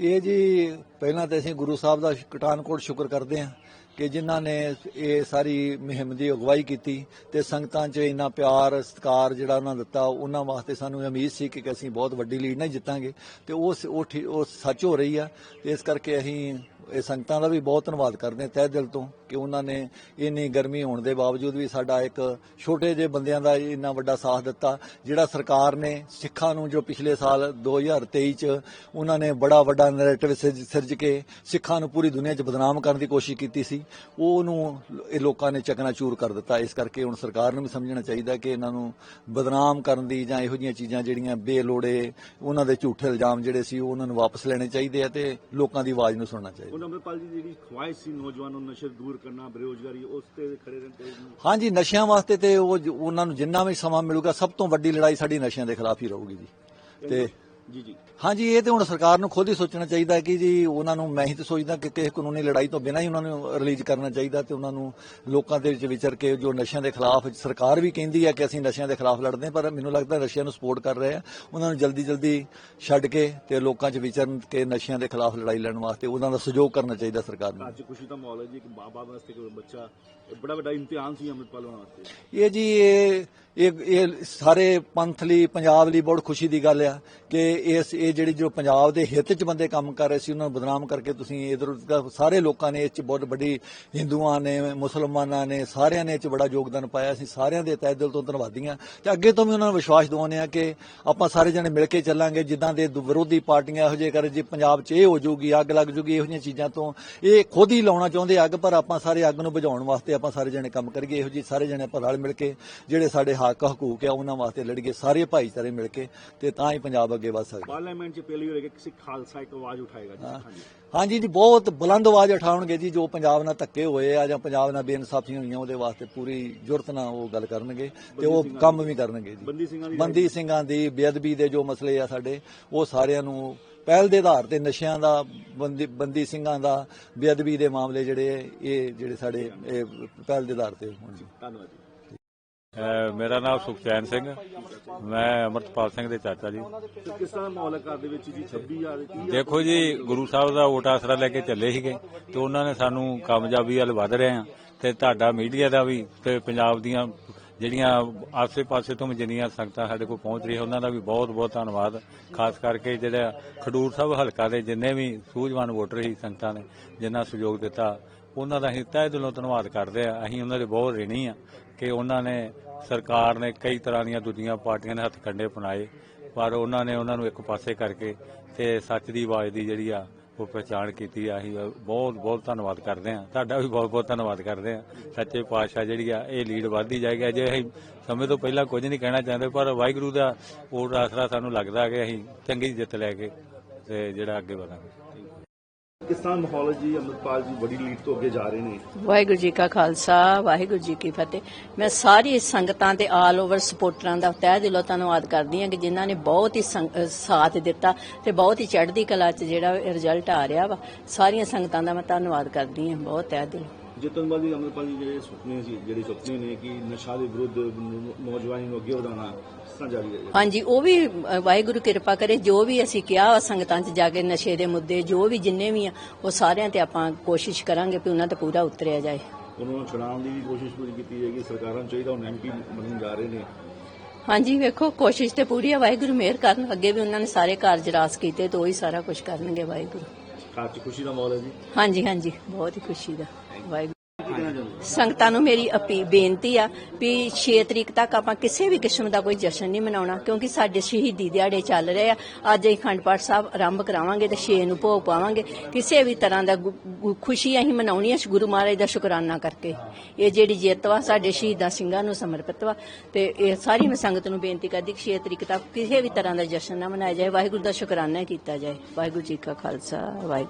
ਇਹ ਜੀ ਪਹਿਲਾਂ ਤਾਂ ਅਸੀਂ ਗੁਰੂ ਸਾਹਿਬ ਦਾ ਕਟਾਨਕੋਟ ਸ਼ੁਕਰ ਕਰਦੇ ਹਾਂ ਕਿ ਜਿਨ੍ਹਾਂ ਨੇ ਇਹ ਸਾਰੀ ਮੁਹਿੰਮ ਦੀ ਅਗਵਾਈ ਕੀਤੀ ਤੇ ਸੰਗਤਾਂ 'ਚ ਇੰਨਾ ਪਿਆਰ, ਸਤਿਕਾਰ ਜਿਹੜਾ ਉਹਨਾਂ ਦਿੱਤਾ, ਉਹਨਾਂ ਵਾਸਤੇ ਸਾਨੂੰ ਉਮੀਦ ਸੀ ਕਿ ਅਸੀਂ ਬਹੁਤ ਵੱਡੀ ਲੀਡ ਨਾਲ ਜਿੱਤਾਂਗੇ ਤੇ ਉਹ ਸ- ਉਹ ਠੀ- ਉਹ ਸੱਚ ਹੋ ਰਹੀ ਆ ਤੇ ਇਸ ਕਰਕੇ ਅਸੀਂ ਇਹ ਸੰਗਤਾਂ ਦਾ ਵੀ ਬਹੁਤ ਧੰਨਵਾਦ ਕਰਦੇ ਹਾਂ ਤਹਿ ਦਿਲ ਤੋਂ। ਕਿ ਉਹਨਾਂ ਨੇ ਇੰਨੀ ਗਰਮੀ ਹੋਣ ਦੇ ਬਾਵਜੂਦ ਵੀ ਸਾਡਾ ਇੱਕ ਛੋਟੇ ਜਿਹੇ ਬੰਦਿਆਂ ਦਾ ਇੰਨਾ ਵੱਡਾ ਸਾਥ ਦਿੱਤਾ, ਜਿਹੜਾ ਸਰਕਾਰ ਨੇ ਸਿੱਖਾਂ ਨੂੰ ਜੋ ਪਿਛਲੇ ਸਾਲ 2023 ਚ ਉਹਨਾਂ ਨੇ ਬੜਾ ਵੱਡਾ ਨੈਰੇਟਿਵ ਸਿਰਜ ਕੇ ਸਿੱਖਾਂ ਨੂੰ ਪੂਰੀ ਦੁਨੀਆ 'ਚ ਬਦਨਾਮ ਕਰਨ ਦੀ ਕੋਸ਼ਿਸ਼ ਕੀਤੀ ਸੀ, ਉਹਨੂੰ ਇਹ ਲੋਕਾਂ ਨੇ ਚਕਨਾਚੂਰ ਕਰ ਦਿੱਤਾ। ਇਸ ਕਰਕੇ ਹੁਣ ਸਰਕਾਰ ਨੂੰ ਵੀ ਸਮਝਣਾ ਚਾਹੀਦਾ ਕਿ ਇਹਨਾਂ ਨੂੰ ਬਦਨਾਮ ਕਰਨ ਦੀ ਜਾਂ ਇਹੋ ਜਿਹੀਆਂ ਚੀਜ਼ਾਂ ਜਿਹੜੀਆਂ ਬੇਲੋੜੇ, ਉਹਨਾਂ ਦੇ ਝੂਠੇ ਇਲਜ਼ਾਮ ਜਿਹੜੇ ਸੀ ਉਹਨਾਂ ਨੂੰ ਵਾਪਸ ਲੈਣੇ ਚਾਹੀਦੇ ਆ ਤੇ ਲੋਕਾਂ ਦੀ ਆਵਾਜ਼ ਨੂੰ ਸੁਣਨਾ ਚਾਹੀਦਾ। ਹੁਣ ਅੰਮ੍ਰਿਤਪਾਲ ਜੀ, ਜਿਹੜੀ ਖਵਾਇਸ਼ ਸੀ ਨੌਜਵਾਨਾਂ ਨੂੰ ਨਸ਼ੇ ਦੂਰ ਕਰਨਾ, ਬੇਰੋਜ਼ਗਾਰੀ, ਉਸ ਤੇ ਖੜੇ ਰਹਿੰਦੇ ਹਾਂਜੀ, ਨਸ਼ਿਆਂ ਵਾਸਤੇ ਤੇ ਉਹ ਉਹਨਾਂ ਨੂੰ ਜਿੰਨਾ ਵੀ ਸਮਾਂ ਮਿਲੂਗਾ, ਸਭ ਤੋਂ ਵੱਡੀ ਲੜਾਈ ਸਾਡੀ ਨਸ਼ਿਆਂ ਦੇ ਖਿਲਾਫ ਹੀ ਰਹੂਗੀ ਜੀ। ਤੇ ਜੀ ਜੀ। ਹਾਂਜੀ ਇਹ ਤੇ ਹੁਣ ਸਰਕਾਰ ਨੂੰ ਖੁਦ ਹੀ ਸੋਚਣਾ ਚਾਹੀਦਾ ਕਿ ਜੀ ਉਹਨਾਂ ਨੂੰ ਮੈਂ ਹੀ ਤਾਂ ਸੋਚਦਾ ਕਿ ਕਿਸੇ ਕਾਨੂੰਨੀ ਲੜਾਈ ਤੋਂ ਬਿਨਾਂ ਹੀ ਉਹਨਾਂ ਨੂੰ ਰਿਲੀਜ਼ ਕਰਨਾ ਚਾਹੀਦਾ ਤੇ ਉਹਨਾਂ ਨੂੰ ਲੋਕਾਂ ਦੇ ਵਿੱਚ ਵਿਚਰ ਕੇ ਜੋ ਨਸ਼ਿਆਂ ਦੇ ਖਿਲਾਫ ਸਰਕਾਰ ਵੀ ਕਹਿੰਦੀ ਹੈ ਕਿ ਅਸੀਂ ਨਸ਼ਿਆਂ ਦੇ ਖਿਲਾਫ ਲੜਦੇ ਹਾਂ, ਪਰ ਮੈਨੂੰ ਲੱਗਦਾ ਨਸ਼ਿਆਂ ਨੂੰ ਸਪੋਰਟ ਕਰ ਰਹੇ ਆ। ਉਹਨਾਂ ਨੂੰ ਜਲਦੀ ਜਲਦੀ ਛੱਡ ਕੇ ਤੇ ਲੋਕਾਂ 'ਚ ਵਿਚਰਨ ਕੇ ਨਸ਼ਿਆਂ ਦੇ ਖਿਲਾਫ ਲੜਾਈ ਲੜਨ ਵਾਸਤੇ ਉਹਨਾਂ ਦਾ ਸਹਿਯੋਗ ਕਰਨਾ ਚਾਹੀਦਾ ਸਰਕਾਰ ਨੂੰ। ਅੱਜ ਖੁਸ਼ੀ ਦਾ ਮਾਹੌਲ ਹੈ ਜੀ ਇੱਕ ਬਾਬਾ ਵਾਸਤੇ ਕੋਈ ਬੱਚਾ ਬੜਾ ਵੱਡਾ ਇਮਤਿਹਾਨ ਸੀ ਅੰਮ੍ਰਿਤਪਾਲ ਹੋਣਾ ਵਾਸਤੇ। ਇਹ ਜੀ ਇਹ ਇਹ ਇਹ ਸਾਰੇ ਪੰਥ ਲਈ ਪੰਜਾਬ ਲਈ ਬਹੁਤ ਖੁਸ਼ੀ ਦੀ ਗੱਲ ਆ ਕਿ ਇਸ, ਇਹ ਜਿਹੜੀ ਜੋ ਪੰਜਾਬ ਦੇ ਹਿੱਤ 'ਚ ਬੰਦੇ ਕੰਮ ਕਰ ਰਹੇ ਸੀ, ਉਹਨਾਂ ਨੂੰ ਬਦਨਾਮ ਕਰਕੇ ਤੁਸੀਂ ਇਧਰ ਸਾਰੇ ਲੋਕਾਂ ਨੇ ਇਸ 'ਚ ਬਹੁਤ ਵੱਡੀ ਹਿੰਦੂਆਂ ਨੇ, ਮੁਸਲਮਾਨਾਂ ਨੇ, ਸਾਰਿਆਂ ਨੇ ਇਹ 'ਚ ਬੜਾ ਯੋਗਦਾਨ ਪਾਇਆ ਅਸੀਂ ਸਾਰਿਆਂ ਦੇ ਤਹਿ ਦਿਲ ਤੋਂ ਧੰਨਵਾਦੀ ਹਾਂ ਤੇ ਅੱਗੇ ਤੋਂ ਵੀ ਉਹਨਾਂ ਨੂੰ ਵਿਸ਼ਵਾਸ ਦਿਵਾਉਂਦੇ ਆ ਕਿ ਆਪਾਂ ਸਾਰੇ ਜਣੇ ਮਿਲ ਕੇ ਚੱਲਾਂਗੇ, ਜਿੱਦਾਂ ਦੇ ਵਿਰੋਧੀ ਪਾਰਟੀਆਂ ਇਹੋ ਜਿਹੇ ਕਰ, ਜੇ ਪੰਜਾਬ 'ਚ ਇਹ ਹੋ ਜਾਊਗੀ, ਅੱਗ ਲੱਗ ਜੂਗੀ, ਇਹੋ ਜਿਹੀਆਂ ਚੀਜ਼ਾਂ ਤੋਂ ਇਹ ਖੁਦ ਹੀ ਲਾਉਣਾ ਚਾਹੁੰਦੇ ਅੱਗ, ਪਰ ਆਪਾਂ ਸਾਰੇ ਅੱਗ ਨੂੰ ਬੁਝਾਉਣ ਵਾਸਤੇ ਆਪਾਂ ਸਾਰੇ ਜਣੇ ਕੰਮ ਕਰੀਏ, ਇਹੋ ਜਿਹੀ ਸਾਰੇ ਜਣੇ ਆਪਾਂ ਰਲ ਮਿਲ ਕੇ ਜਿਹੜੇ ਸਾਡੇ ਹੱਕ, ਹਕੂਕ ਆ, ਉਹਨਾਂ ਵਾਸਤੇ ਲੜੀਏ, ਸਾਰੇ ਭਾਈਚਾਰੇ ਮਿਲ ਕੇ, ਤੇ ਤਾਂ ਹੀ ਪੰਜਾਬ ਅੱਗੇ ਵਧ ਸਕਦਾ। ਪਾਰਲੀਮੈਂਟ 'ਚ ਪਹਿਲੀ ਵਾਰ ਕਿਸੇ ਖਾਲਸਾ ਇੱਕ ਆਵਾਜ਼ ਉਠਾਏਗਾ ਜੀ। ਹਾਂਜੀ। ਹਾਂਜੀ ਜੀ ਬਹੁਤ ਬੁਲੰਦ ਆਵਾਜ਼ ਉਠਾਉਣਗੇ ਜੀ ਜੋ ਪੰਜਾਬ ਨਾਲ ਧੱਕੇ ਹੋਏ ਆ ਜਾਂ ਪੰਜਾਬ ਨਾਲ ਬੇਇਨਸਾਫੀਆਂ ਹੋਈਆਂ ਉਹਦੇ ਵਾਸਤੇ ਪੂਰੀ ਜੁਰਤ ਨਾਲ ਉਹ ਗੱਲ ਕਰਨਗੇ ਤੇ ਉਹ ਕੰਮ ਵੀ ਕਰਨਗੇ ਜੀ। ਬੰਦੀ ਸਿੰਘਾਂ ਦੀ ਬੰਦੀ ਸਿੰਘਾਂ ਦੀ ਬੇਅਦਬੀ ਦੇ ਜੋ ਮਸਲੇ ਆ ਸਾਡੇ ਉਹ ਸਾਰਿਆਂ ਨੂੰ ਪਹਿਲ ਦੇ ਆਧਾਰ ਤੇ ਨਸ਼ਿਆਂ ਦਾ ਬੰਦੀ ਬੰਦੀ ਸਿੰਘਾਂ ਦਾ ਬੇਅਦਬੀ ਦੇ ਮਾਮਲੇ ਜਿਹੜੇ ਇਹ ਜਿਹੜੇ ਸਾਡੇ ਇਹ ਪਹਿਲ ਦੇ ਆਧਾਰ ਤੇ ਹੋਣ ਜੀ ਧੰਨਵਾਦ ਜੀ। ਮੇਰਾ ਨਾਮ ਸੁਖਚੈਨ ਸਿੰਘ। ਮੈਂ ਅਮਰਤਪਾਲ ਸਿੰਘ ਦੇ ਚਾਚਾ ਜੀ। ਤੇ ਕਿਸ ਤਰ੍ਹਾਂ ਮਾਹੌਲ ਹੈ ਘਰ ਦੇ ਵਿੱਚ ਜੀ? 26000 30 ਦੇਖੋ ਜੀ ਗੁਰੂ ਸਾਹਿਬ ਦਾ ਓਟ ਆਸਰਾ ਲੈ ਕੇ ਚੱਲੇ ਸੀਗੇ ਤੇ ਉਹਨਾਂ ਨੇ ਸਾਨੂੰ ਕਾਮਯਾਬੀ ਵੱਲ ਵਧ ਰਹੇ ਆ ਤੇ ਤੁਹਾਡਾ ਮੀਡੀਆ ਦਾ ਵੀ ਤੇ ਪੰਜਾਬ ਦੀਆਂ ਜਿਹੜੀਆਂ ਆਸੇ-ਪਾਸੇ ਤੋਂ ਜਿੰਨੀਆਂ ਸੰਗਤਾਂ ਸਾਡੇ ਕੋਲ ਪਹੁੰਚ ਰਹੀਆਂ ਉਹਨਾਂ ਦਾ ਵੀ ਬਹੁਤ-ਬਹੁਤ ਧੰਨਵਾਦ। ਖਾਸ ਕਰਕੇ ਜਿਹੜਾ ਖਡੂਰ ਸਾਹਿਬ ਹਲਕਾ ਦੇ ਜਿੰਨੇ ਵੀ ਸੂਝਵਾਨ ਵੋਟਰ ਸੀ ਸੰਗਤਾਂ ਨੇ ਜਿਨ੍ਹਾਂ ਸਹਿਯੋਗ ਦਿੱਤਾ ਉਹਨਾਂ ਦਾ ਅਸੀਂ ਤਹਿ ਦਿਲੋਂ ਧੰਨਵਾਦ ਕਰਦੇ ਆ ਅਸੀਂ ਉਹਨਾਂ ਦੇ ਬਹੁਤ ਰਿਣੀ ਆ ਕਿ ਉਹਨਾਂ ਨੇ ਸਰਕਾਰ ਨੇ ਕਈ ਤਰ੍ਹਾਂ ਦੀਆਂ ਦੂਜੀਆਂ ਪਾਰਟੀਆਂ ਦੇ ਹੱਥ ਕੰਡੇ ਪਨਾਏ ਪਰ ਉਹਨਾਂ ਨੇ ਉਹਨਾਂ ਨੂੰ ਇੱਕ ਪਾਸੇ ਕਰਕੇ ਤੇ ਸੱਚ ਦੀ ਆਵਾਜ਼ ਦੀ ਜਿਹੜੀ ਆ ਉਹ ਪਛਾਣ ਕੀਤੀ ਆ। ਅਸੀਂ ਬਹੁਤ ਬਹੁਤ ਧੰਨਵਾਦ ਕਰਦੇ ਆ ਤੁਹਾਡਾ ਵੀ ਬਹੁਤ ਬਹੁਤ ਧੰਨਵਾਦ ਕਰਦੇ ਆ ਸੱਚੇ ਪਾਤਸ਼ਾਹ ਜਿਹੜੀ ਆ, ਇਹ ਲੀਡ ਵਧਦੀ ਜਾਏਗੀ। ਅਜੇ ਅਸੀਂ ਸਮੇਂ ਤੋਂ ਪਹਿਲਾਂ ਕੁਝ ਨਹੀਂ ਕਹਿਣਾ ਚਾਹੁੰਦੇ, ਪਰ ਵਾਹਿਗੁਰੂ ਦਾ ਉਹ ਆਸਰਾ ਸਾਨੂੰ ਲੱਗਦਾ ਕਿ ਅਸੀਂ ਚੰਗੀ ਜਿੱਤ ਲੈ ਕੇ ਤੇ ਜਿਹੜਾ ਅੱਗੇ ਵਧਾਂਗੇ। ਦਾ ਮਾਹੌਲ ਜੀ? ਅੰਮ੍ਰਿਤਪਾਲ ਜੀ ਬੜੀ ਲੀਡ ਤੋਂ ਅੱਗੇ ਜਾ ਰਹੇ ਨੇ। ਵਾਹਿਗੁਰੂ ਜੀ ਕਾ ਖਾਲਸਾ ਵਾਹਿਗੁਰੂ ਜੀ ਕੀ ਫਤਿਹ। ਮੈਂ ਸਾਰੀ ਸੰਗਤਾਂ ਤੇ ਆਲ ਓਵਰ ਸਪੋਰਟਰਾਂ ਦਾ ਤਹਿ ਦਿਲੋਂ ਧੰਨਵਾਦ ਕਰਦੀ ਹਾਂ ਕਿ ਜਿਨ੍ਹਾਂ ਨੇ ਬਹੁਤ ਹੀ ਸਾਥ ਦਿੱਤਾ ਤੇ ਬਹੁਤ ਹੀ ਚੜ੍ਹਦੀ ਕਲਾ 'ਚ ਜਿਹੜਾ ਰਿਜ਼ਲਟ ਆ ਰਿਹਾ ਵਾ। ਸਾਰੀਆਂ ਸੰਗਤਾਂ ਦਾ ਮੈਂ ਧੰਨਵਾਦ ਕਰਦੀ ਹਾਂ ਬਹੁਤ ਤਹਿ ਦਿਲੋਂ। ਜਿੱਤਨ ਵਾਲੀ ਅੰਮ੍ਰਿਤਪਾਲ ਜੀ ਜਿਹੜੇ ਸੁਪਨੇ ਸੀ ਜਿਹੜੇ ਸੁਪਨੇ ਨੇ ਕਿ ਨਸ਼ਾ ਦੇ ਵਿਰੁੱਧ ਨੌਜਵਾਨੀ ਨੂੰ ਅੱਗੇ ਵਧਾਉਣਾ ਤਰ੍ਹਾਂ ਜਾਰੀ ਰਹੇਗਾ ਹਾਂਜੀ ਉਹ ਵੀ ਵਾਹਿਗੁਰੂ ਕਿਰਪਾ ਕਰੇ ਜੋ ਵੀ ਅਸੀਂ ਕਿਹਾ ਵਾ ਸੰਗਤਾਂ 'ਚ ਜਾ ਕੇ ਨਸ਼ੇ ਦੇ ਮੁੱਦੇ ਜੋ ਵੀ ਜਿੰਨੇ ਵੀ ਆ ਉਹ ਸਾਰਿਆਂ ਤੇ ਆਪਾਂ ਕੋਸ਼ਿਸ਼ ਕਰਾਂਗੇ ਕਿ ਉਹਨਾਂ ਤੇ ਪੂਰਾ ਉਤਰਿਆ ਜਾਏ। ਉਹਨਾਂ ਛੁਡਾਉਣ ਦੀ ਵੀ ਕੋਸ਼ਿਸ਼ ਪੂਰੀ ਕੀਤੀ ਜਾਏਗੀ ਸਰਕਾਰਾਂ ਨੂੰ ਚਾਹੀਦਾ ਹੁਣ ਐਮਪੀ ਬਣਨ ਜਾ ਰਹੇ ਨੇ। ਹਾਂਜੀ ਵੇਖੋ ਕੋਸ਼ਿਸ਼ ਤੇ ਪੂਰੀ ਆ ਵਾਹਿਗੁਰੂ ਮਿਹਰ ਕਰਨ ਅੱਗੇ ਵੀ ਉਹਨਾਂ ਨੇ ਸਾਰੇ ਕਾਰਜ ਰਾਸ ਕੀਤੇ ਤੇ ਉਹੀ ਸਾਰਾ ਕੁਝ ਕਰਨਗੇ ਵਾਹਿਗੁਰੂ। ਘਰ 'ਚ ਖੁਸ਼ੀ ਦਾ ਮਾਹੌਲ ਹੈ ਜੀ। ਹਾਂਜੀ ਹਾਂਜੀ ਬਹੁਤ ਹੀ ਖੁਸ਼ੀ ਦਾ ਵਾਹਿਗੁਰੂ? ਸੰਗਤਾਂ ਨੂੰ ਮੇਰੀ ਅਪੀ ਬੇਨਤੀ ਆ ਵੀ 6 ਤਰੀਕ ਤੱਕ ਆਪਾਂ ਕਿਸੇ ਵੀ ਕਿਸਮ ਦਾ ਕੋਈ ਜਸ਼ਨ ਨਹੀਂ ਮਨਾਉਣਾ, ਕਿਉਂਕਿ ਸਾਡੇ ਸ਼ਹੀਦੀ ਦਿਹਾੜੇ ਚੱਲ ਰਹੇ ਆ। ਅੱਜ ਅਸੀਂ ਖੰਡ ਪਾਠ ਸਾਹਿਬ ਆਰੰਭ ਕਰਾਵਾਂਗੇ ਤੇ 6 ਨੂੰ ਭੋਗ ਪਾਵਾਂਗੇ। ਕਿਸੇ ਵੀ ਤਰ੍ਹਾਂ ਦਾ ਗੁ- ਖੁਸ਼ੀ ਅਸੀਂ ਮਨਾਉਣੀ ਹੈ ਗੁਰੂ ਮਹਾਰਾਜ ਦਾ ਸ਼ੁਕਰਾਨਾ ਕਰਕੇ। ਇਹ ਜਿਹੜੀ ਜਿੱਤ ਵਾ, ਸਾਡੇ ਸ਼ਹੀਦਾਂ ਸਿੰਘਾਂ ਨੂੰ ਸਮਰਪਿਤ ਵਾ। ਤੇ ਇਹ ਸਾਰੀ ਮੈਂ ਸੰਗਤ ਨੂੰ ਬੇਨਤੀ ਕਰਦੀ ਕਿ 6 ਤਰੀਕ ਤੱਕ ਕਿਸੇ ਵੀ ਤਰ੍ਹਾਂ ਦਾ ਜਸ਼ਨ ਨਾ ਮਨਾਇਆ ਜਾਏ। ਵਾਹਿਗੁਰੂ ਦਾ ਸ਼ੁਕਰਾਨਾ ਕੀਤਾ ਜਾਏ। ਵਾਹਿਗੁਰੂ ਜੀ ਕਾ ਖਾਲਸਾ, ਵਾਹਿਗੁਰੂ